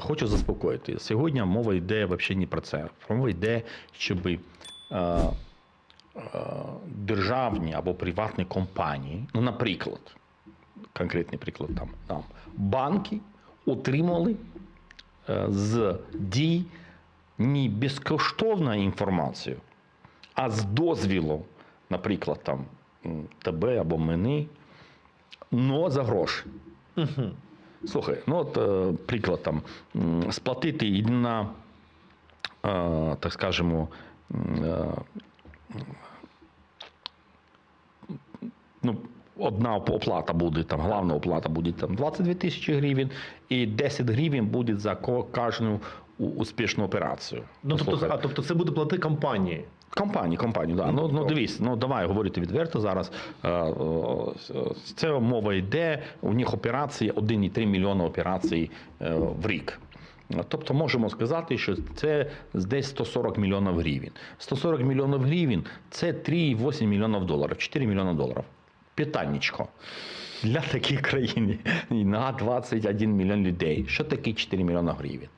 Хочу заспокоїти. Сьогодні мова йде взагалі не про це. Мова йде, щоб е, е, державні або приватні компанії, ну, наприклад, конкретний приклад там, там банки отримали е, з дій не безкоштовну інформацію, а з дозвілу, наприклад, там тебе або мене, но за гроші. Слухай, ну от е, приклад там сплатити і на, е, так скажемо, е, ну, одна оплата буде, там, главна оплата буде там 22 тисячі гривень, і 10 гривень буде за кожну успішну операцію. Ну, тобто, а, тобто це буде плати компанії. Компанії, компанії, да. Ну, ну дивись, ну давай говорити відверто зараз. Е, Це мова йде. У них операції 1,3 мільйона операцій е, в рік. Тобто можемо сказати, що це десь 140 мільйонів гривень. 140 мільйонів гривень це 3,8 мільйонів доларів, 4 мільйони доларів. Питаннячко. Для такої країни на 21 мільйон людей. Що таке 4 мільйони гривень?